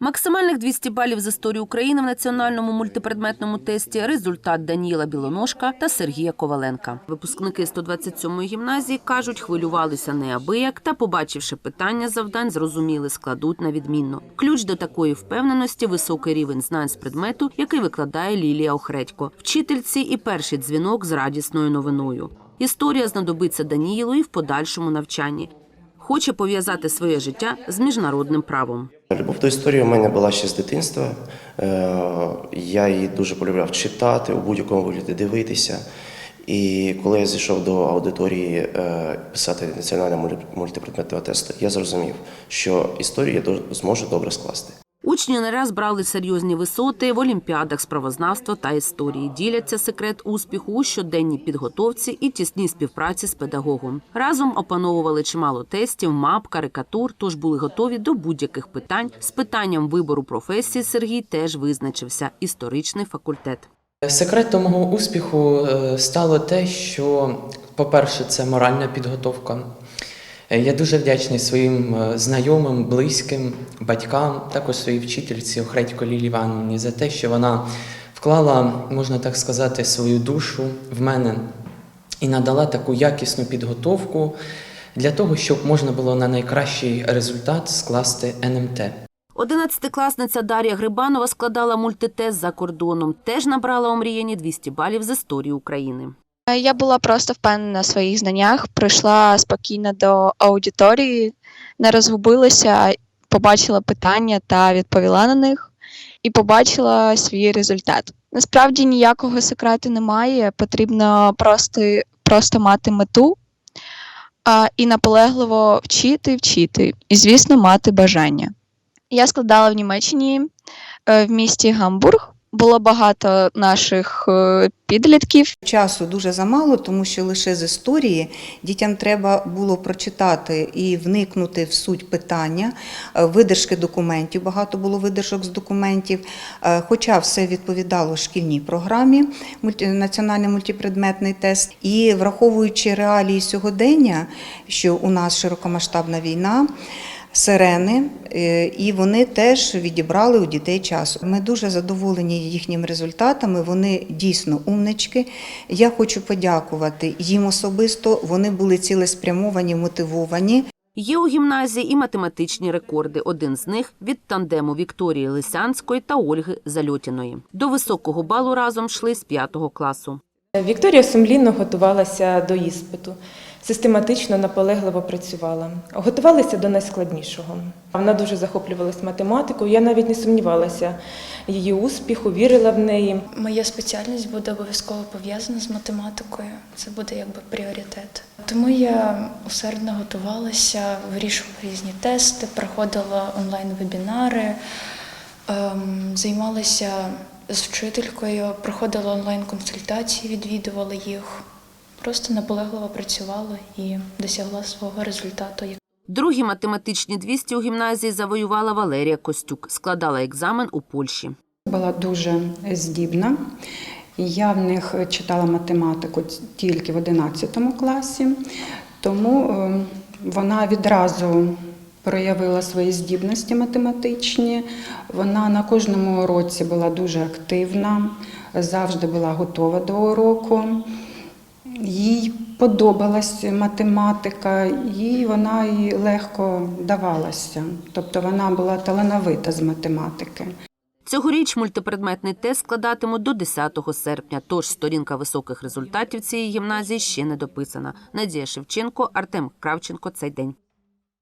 Максимальних 200 балів з історії України в національному мультипредметному тесті – результат Даніїла Білоножка та Сергія Коваленка. Випускники 127-ї гімназії кажуть, хвилювалися неабияк та, побачивши питання завдань, зрозуміли, складуть на відмінно. Ключ до такої впевненості – високий рівень знань з предмету, який викладає Лілія Охредько. Вчительці і перший дзвінок з радісною новиною. Історія знадобиться Даніїлу і в подальшому навчанні. Хоче пов'язати своє життя з міжнародним правом. Любов до історії у мене була ще з дитинства. Е, Я її дуже полюбляв читати, у будь-якому вигляді дивитися. І коли я зійшов до аудиторії е, писати національний мулі- мультипредметний тест, я зрозумів, що історію я зможу добре скласти. Учні не раз брали серйозні висоти в олімпіадах з правознавства та історії. Діляться секрет успіху у щоденній підготовці і тісній співпраці з педагогом. Разом опановували чимало тестів, мап, карикатур, тож були готові до будь-яких питань. З питанням вибору професії Сергій теж визначився історичний факультет. Секретом мого успіху е, стало те, що, по-перше, це моральна підготовка. Е, Я дуже вдячний своїм е, знайомим, близьким, батькам, також своїй вчительці Охредько Лілі Івановні за те, що вона вклала, можна так сказати, свою душу в мене і надала таку якісну підготовку для того, щоб можна було на найкращий результат скласти НМТ. Одинадцятикласниця Дар'я Грибанова складала мультитест за кордоном. Теж набрала омріяні 200 балів з історії України. Е, Я була просто впевнена в своїх знаннях, прийшла спокійно до аудиторії, не розгубилася, побачила питання та відповіла на них, і побачила свій результат. Насправді ніякого секрету немає, потрібно просто, просто мати мету а, і наполегливо вчити, вчити, і, звісно, мати бажання. Я складала в Німеччині е, в місті Гамбург. Було багато наших е, підлітків, Часу дуже замало, тому що лише з історії дітям треба було прочитати і вникнути в суть питання, е, видержки документів. Багато було видержок з документів. Е, Хоча все відповідало шкільній програмі, національний мультипредметний тест. І враховуючи реалії сьогодення, що у нас широкомасштабна війна. Сирени, е, і вони теж відібрали у дітей час. Ми дуже задоволені їхніми результатами. Вони дійсно умнички. Я хочу подякувати їм особисто. Вони були цілеспрямовані, мотивовані. Є у гімназії і математичні рекорди. Один з них від тандему Вікторії Лисянської та Ольги Зальотіної. До високого балу разом йшли з п'ятого класу. Вікторія сумлінно готувалася до іспиту, систематично наполегливо працювала. Готувалася до найскладнішого. Вона дуже захоплювалась математикою. Я навіть не сумнівалася її успіху, вірила в неї. Моя спеціальність буде обов'язково пов'язана з математикою. Це буде якби пріоритет. Тому я усердно готувалася, вирішувала різні тести, проходила онлайн-вебінари, ем, займалася з вчителькою, проходила онлайн-консультації, відвідувала їх. Просто наполегливо працювала і досягла свого результату. Другі математичні 200 у гімназії завоювала Валерія Костюк. Складала екзамен у Польщі. була дуже здібна. Я в них читала математику тільки в 11 класі, тому е, вона відразу проявила свої здібності математичні. Вона на кожному уроці була дуже активна, завжди була готова до уроку. Їй подобалась математика, їй вона і легко давалася. Тобто вона була талановита з математики. Цьогоріч мультипредметний тест складатимуть до 10 серпня, тож сторінка високих результатів цієї гімназії ще не дописана. Надія Шевченко, Артем Кравченко. Цей день.